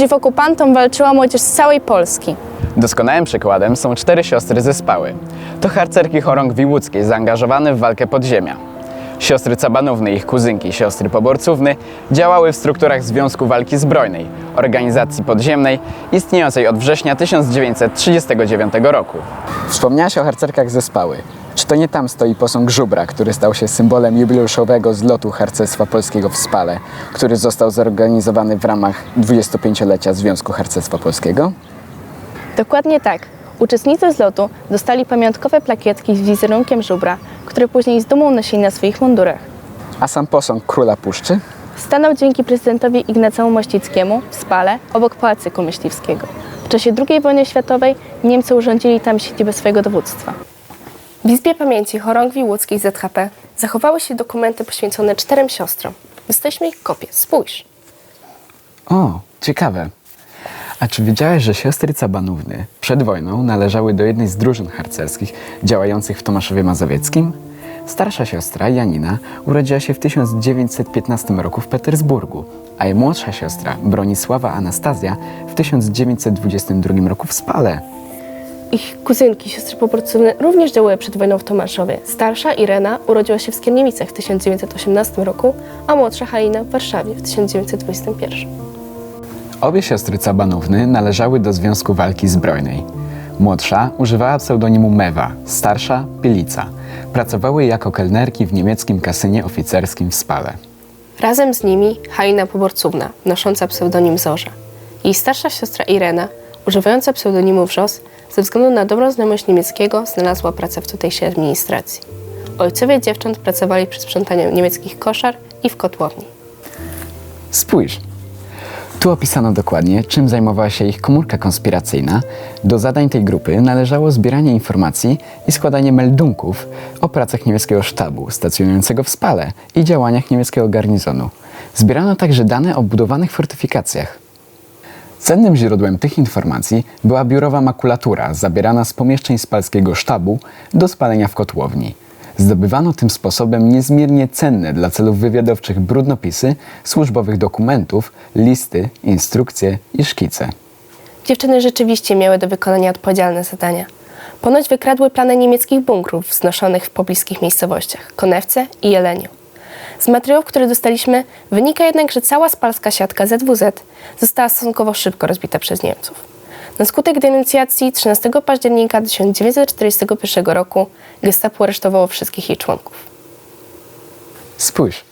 Przeciw okupantom walczyła młodzież z całej Polski. Doskonałym przykładem są cztery siostry ze Spały. To harcerki chorągwi łódzkiej zaangażowane w walkę podziemia. Siostry Cabanówny i ich kuzynki, siostry Poborcówny, działały w strukturach Związku Walki Zbrojnej, organizacji podziemnej istniejącej od września 1939 roku. Wspomniałaś o harcerkach ze Spały. To nie tam stoi posąg Żubra, który stał się symbolem jubileuszowego zlotu harcerstwa polskiego w Spale, który został zorganizowany w ramach 25-lecia Związku Harcerstwa Polskiego? Dokładnie tak. Uczestnicy zlotu dostali pamiątkowe plakietki z wizerunkiem żubra, które później z dumą nosili na swoich mundurach. A sam posąg Króla Puszczy? Stanął dzięki prezydentowi Ignacemu Mościckiemu w Spale obok Pałacyku Myśliwskiego. W czasie II wojny światowej Niemcy urządzili tam siedzibę swojego dowództwa. W Izbie Pamięci Chorągwi Łódzkiej ZHP zachowały się dokumenty poświęcone czterem siostrom. Jesteśmy ich kopie. Spójrz. O, ciekawe. A czy wiedziałeś, że siostry Cabanówny przed wojną należały do jednej z drużyn harcerskich działających w Tomaszowie Mazowieckim? Starsza siostra, Janina, urodziła się w 1915 roku w Petersburgu, a jej młodsza siostra, Bronisława Anastazja, w 1922 roku w Spale. Ich kuzynki, siostry poborcówne, również działały przed wojną w Tomaszowie. Starsza Irena urodziła się w Skierniewicach w 1918 roku, a młodsza Halina w Warszawie w 1921. Obie siostry Cabanówny należały do Związku Walki Zbrojnej. Młodsza używała pseudonimu Mewa, starsza Pilica. Pracowały jako kelnerki w niemieckim kasynie oficerskim w Spale. Razem z nimi Halina Poborcówna, nosząca pseudonim Zorza. Jej starsza siostra Irena, używająca pseudonimu Wrzos, ze względu na dobrą znajomość niemieckiego znalazła pracę w tutejszej administracji. Ojcowie dziewcząt pracowali przy sprzątaniu niemieckich koszar i w kotłowni. Spójrz. Tu opisano dokładnie, czym zajmowała się ich komórka konspiracyjna. Do zadań tej grupy należało zbieranie informacji i składanie meldunków o pracach niemieckiego sztabu stacjonującego w Spale i działaniach niemieckiego garnizonu. Zbierano także dane o budowanych fortyfikacjach. Cennym źródłem tych informacji była biurowa makulatura zabierana z pomieszczeń spalskiego sztabu do spalenia w kotłowni. Zdobywano tym sposobem niezmiernie cenne dla celów wywiadowczych brudnopisy służbowych dokumentów, listy, instrukcje i szkice. Dziewczyny rzeczywiście miały do wykonania odpowiedzialne zadania. Ponoć wykradły plany niemieckich bunkrów wznoszonych w pobliskich miejscowościach Konewce i Jeleniu. Z materiałów, które dostaliśmy, wynika jednak, że cała spalska siatka ZWZ została stosunkowo szybko rozbita przez Niemców. Na skutek denuncjacji 13 października 1941 roku gestapo aresztowało wszystkich jej członków. Spójrz,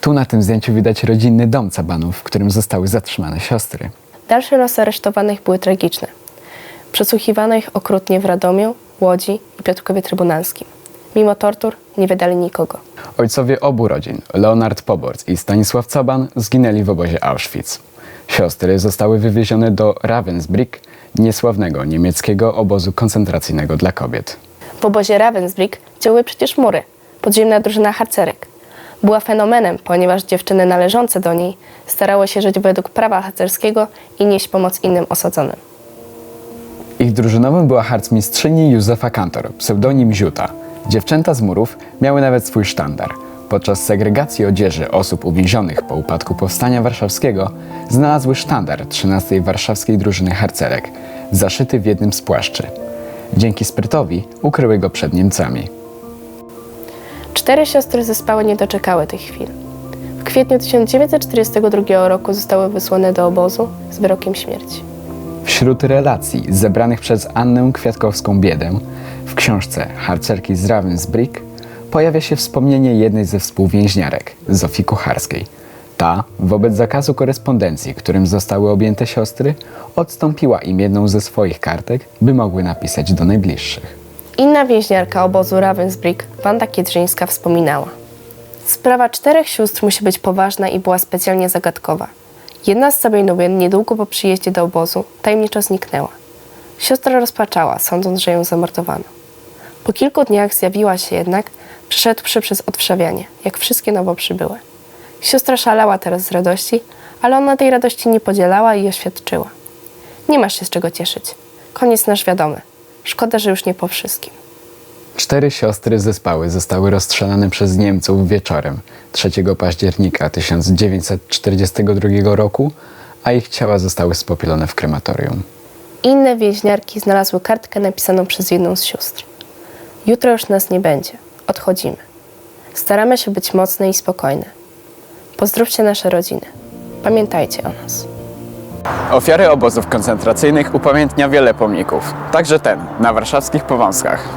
tu na tym zdjęciu widać rodzinny dom Cabanów, w którym zostały zatrzymane siostry. Dalsze losy aresztowanych były tragiczne. Przesłuchiwano ich okrutnie w Radomiu, Łodzi i Piotrkowie Trybunalskim. Mimo tortur nie wydali nikogo. Ojcowie obu rodzin, Leonard Poborc i Stanisław Caban, zginęli w obozie Auschwitz. Siostry zostały wywiezione do Ravensbrück, niesławnego niemieckiego obozu koncentracyjnego dla kobiet. W obozie Ravensbrück działały przecież mury, podziemna drużyna harcerek. Była fenomenem, ponieważ dziewczyny należące do niej starały się żyć według prawa harcerskiego i nieść pomoc innym osadzonym. Ich drużynowym była harcmistrzyni Józefa Kantor, pseudonim Ziuta. Dziewczęta z murów miały nawet swój sztandar. Podczas segregacji odzieży osób uwięzionych po upadku Powstania Warszawskiego znalazły sztandar 13. Warszawskiej Drużyny Harcerek, zaszyty w jednym z płaszczy. Dzięki sprytowi ukryły go przed Niemcami. Cztery siostry zespały nie doczekały tych chwil. W kwietniu 1942 roku zostały wysłane do obozu z wyrokiem śmierci. Wśród relacji zebranych przez Annę Kwiatkowską-Biedę w książce Harcerki z Ravensbrück pojawia się wspomnienie jednej ze współwięźniarek, Zofii Kucharskiej. Ta, wobec zakazu korespondencji, którym zostały objęte siostry, odstąpiła im jedną ze swoich kartek, by mogły napisać do najbliższych. Inna więźniarka obozu Ravensbrück, Wanda Kiedrzyńska, wspominała. Sprawa czterech sióstr musi być poważna i była specjalnie zagadkowa. Jedna z Sabinówien niedługo po przyjeździe do obozu tajemniczo zniknęła. Siostra rozpaczała, sądząc, że ją zamordowano. Po kilku dniach zjawiła się jednak, przeszedłszy przez odwszawianie, jak wszystkie nowo przybyłe. Siostra szalała teraz z radości, ale ona tej radości nie podzielała i oświadczyła. Nie masz się z czego cieszyć. Koniec nasz wiadomy. Szkoda, że już nie po wszystkim. Cztery siostry zespały zostały rozstrzelane przez Niemców wieczorem 3 października 1942 roku, a ich ciała zostały spopielone w krematorium. Inne więźniarki znalazły kartkę napisaną przez jedną z sióstr. Jutro już nas nie będzie. Odchodzimy. Staramy się być mocne i spokojne. Pozdrówcie nasze rodziny. Pamiętajcie o nas. Ofiary obozów koncentracyjnych upamiętnia wiele pomników, także ten na warszawskich Powązkach.